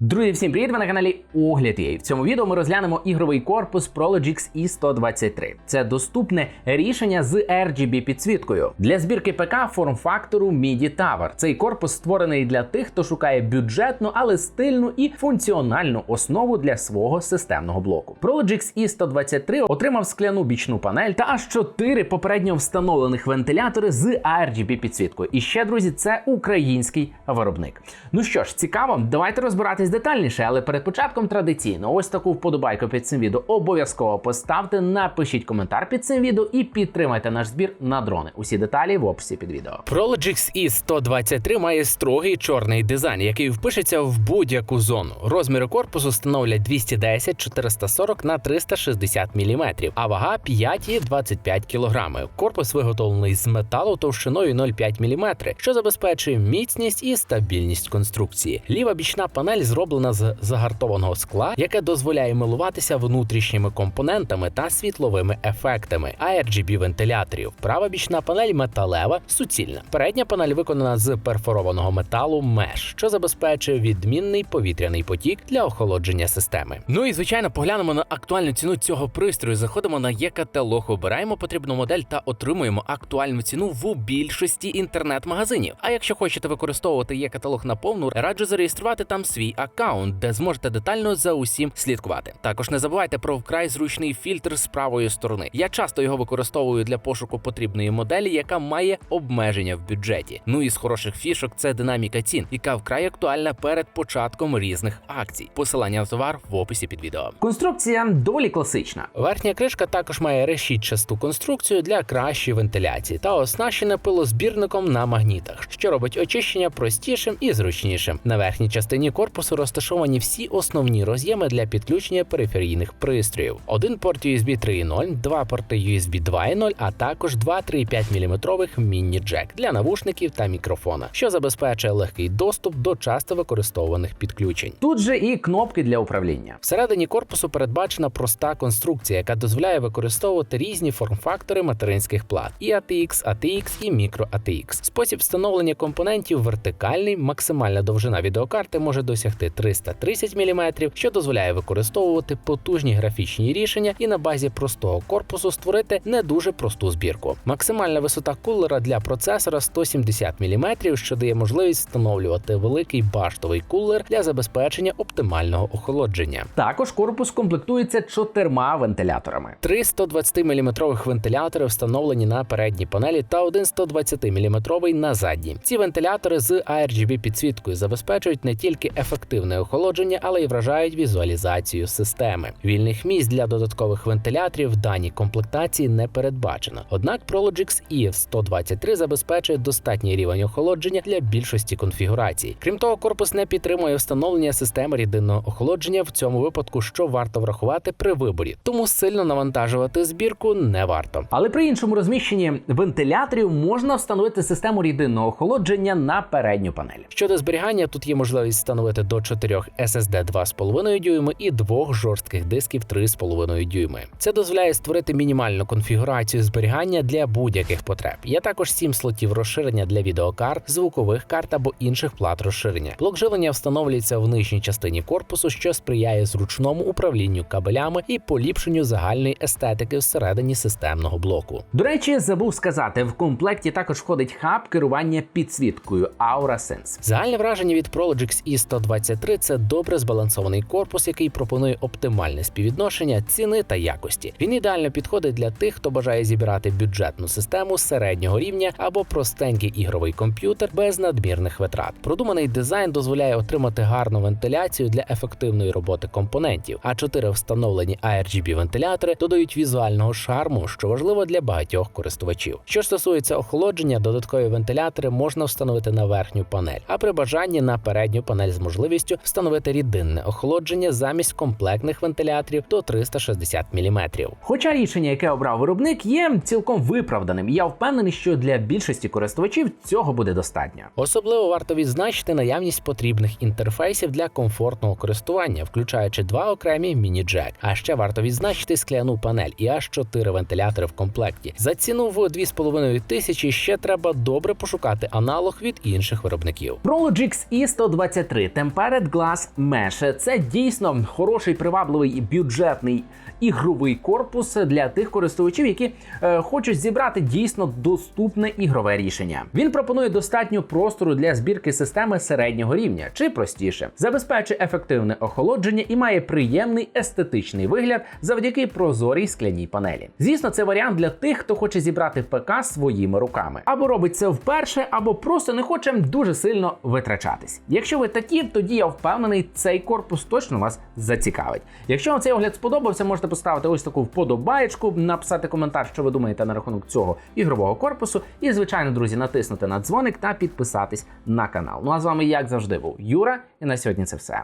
Друзі, всім привіт! Ви на каналі Огляд є. В цьому відео ми розглянемо ігровий корпус Prologix E123. Це доступне рішення з RGB підсвіткою для збірки ПК форм-фактору MIDI Tower. Цей корпус створений для тих, хто шукає бюджетну, але стильну і функціональну основу для свого системного блоку. Prologix E123 отримав скляну бічну панель та аж 4 попередньо встановлених вентилятори з RGB підсвіткою. І ще, друзі, це український виробник. Ну що ж, цікаво, давайте розбиратись детальніше, але перед початком традиційно ось таку вподобайку під цим відео обов'язково поставте, напишіть коментар під цим відео і підтримайте наш збір на дрони. Усі деталі в описі під відео. Prologix E123 має строгий чорний дизайн, який впишеться в будь-яку зону. Розміри корпусу становлять 210 440 на 360 мм, а вага 5,25 кг. Корпус виготовлений з металу товщиною 0,5 мм, що забезпечує міцність і стабільність конструкції. Ліва бічна панель зроблена з загартованого скла, яке дозволяє милуватися внутрішніми компонентами та світловими ефектами RGB вентиляторів. Права бічна панель металева, суцільна. Передня панель виконана з перфорованого металу меш, що забезпечує відмінний повітряний потік для охолодження системи. Ну і звичайно, поглянемо на актуальну ціну цього пристрою. Заходимо на є-каталог, обираємо потрібну модель та отримуємо актуальну ціну в більшості інтернет-магазинів. А якщо хочете використовувати є-каталог наповну, раджу зареєструвати там свій аккаунт, де зможете детально за усім слідкувати. Також не забувайте про вкрай зручний фільтр з правої сторони. Я часто його використовую для пошуку потрібної моделі, яка має обмеження в бюджеті. Ну і з хороших фішок це динаміка цін, яка вкрай актуальна перед початком різних акцій. Посилання на товар в описі під відео. Конструкція доволі класична. Верхня кришка також має решітчасту конструкцію для кращої вентиляції та оснащена пилозбірником на магнітах, що робить очищення простішим і зручнішим. На верхній частині корпусу розташовані всі основні роз'єми для підключення периферійних пристроїв: один порт USB 3.0, два порти USB 2.0, а також два 3,5 мм міні-джек для навушників та мікрофона, що забезпечує легкий доступ до часто використовуваних підключень. Тут же і кнопки для управління. Всередині корпусу передбачена проста конструкція, яка дозволяє використовувати різні форм-фактори материнських плат: і ATX, ATX і Micro ATX. Спосіб встановлення компонентів вертикальний, максимальна довжина відеокарти може досягти 330 мм, що дозволяє використовувати потужні графічні рішення і на базі простого корпусу створити не дуже просту збірку. Максимальна висота кулера для процесора 170 мм, що дає можливість встановлювати великий баштовий кулер для забезпечення оптимального охолодження. Також корпус комплектується чотирма вентиляторами. Три 120-мм вентилятори встановлені на передній панелі та один 120-мм на задній. Ці вентилятори з RGB підсвіткою забезпечують не тільки ефективне охолодження, але й вражають візуалізацію системи. Вільних місць для додаткових вентиляторів в даній комплектації не передбачено. Однак Prologix EF123 забезпечує достатній рівень охолодження для більшості конфігурацій. Крім того, корпус не підтримує встановлення системи рідинного охолодження в цьому випадку, що варто врахувати при виборі, тому сильно навантажувати збірку не варто. Але при іншому розміщенні вентиляторів можна встановити систему рідинного охолодження на передню панель. Щодо зберігання, тут є можливість встановити до Чотирьох SSD 2,5 дюйми і двох жорстких дисків 3,5 дюйми. Це дозволяє створити мінімальну конфігурацію зберігання для будь-яких потреб. Є також сім слотів розширення для відеокарт, звукових карт або інших плат розширення. Блок живлення встановлюється в нижній частині корпусу, що сприяє зручному управлінню кабелями і поліпшенню загальної естетики всередині системного блоку. До речі, забув сказати, в комплекті також входить хаб керування підсвіткою Aura Загальне враження від Pro і E120 Т-23 це добре збалансований корпус, який пропонує оптимальне співвідношення ціни та якості. Він ідеально підходить для тих, хто бажає зібрати бюджетну систему середнього рівня або простенький ігровий комп'ютер без надмірних витрат. Продуманий дизайн дозволяє отримати гарну вентиляцію для ефективної роботи компонентів. А чотири встановлені argb вентилятори додають візуального шарму, що важливо для багатьох користувачів. Що стосується охолодження, додаткові вентилятори можна встановити на верхню панель, а при бажанні на передню панель з можливістю встановити рідинне охолодження замість комплектних вентиляторів до 360 мм. Хоча рішення, яке обрав виробник, є цілком виправданим, і я впевнений, що для більшості користувачів цього буде достатньо. Особливо варто відзначити наявність потрібних інтерфейсів для комфортного користування, включаючи два окремі міні-джек. А ще варто відзначити скляну панель і аж 4 вентилятори в комплекті. За ціну в 2,5 тисячі ще треба добре пошукати аналог від інших виробників. Prologix E123 тепер Flared Glass Mesh – це дійсно хороший, привабливий і бюджетний ігровий корпус для тих користувачів, які е, хочуть зібрати дійсно доступне ігрове рішення. Він пропонує достатньо простору для збірки системи середнього рівня чи простіше, забезпечує ефективне охолодження і має приємний естетичний вигляд завдяки прозорій скляній панелі. Звісно, це варіант для тих, хто хоче зібрати ПК своїми руками, або робить це вперше, або просто не хоче дуже сильно витрачатись. Якщо ви такі, тоді я впевнений, цей корпус точно вас зацікавить. Якщо вам цей огляд сподобався, можете поставити ось таку вподобаєчку, написати коментар, що ви думаєте на рахунок цього ігрового корпусу, і, звичайно, друзі, натиснути на дзвоник та підписатись на канал. Ну а з вами, як завжди, був Юра, і на сьогодні це все.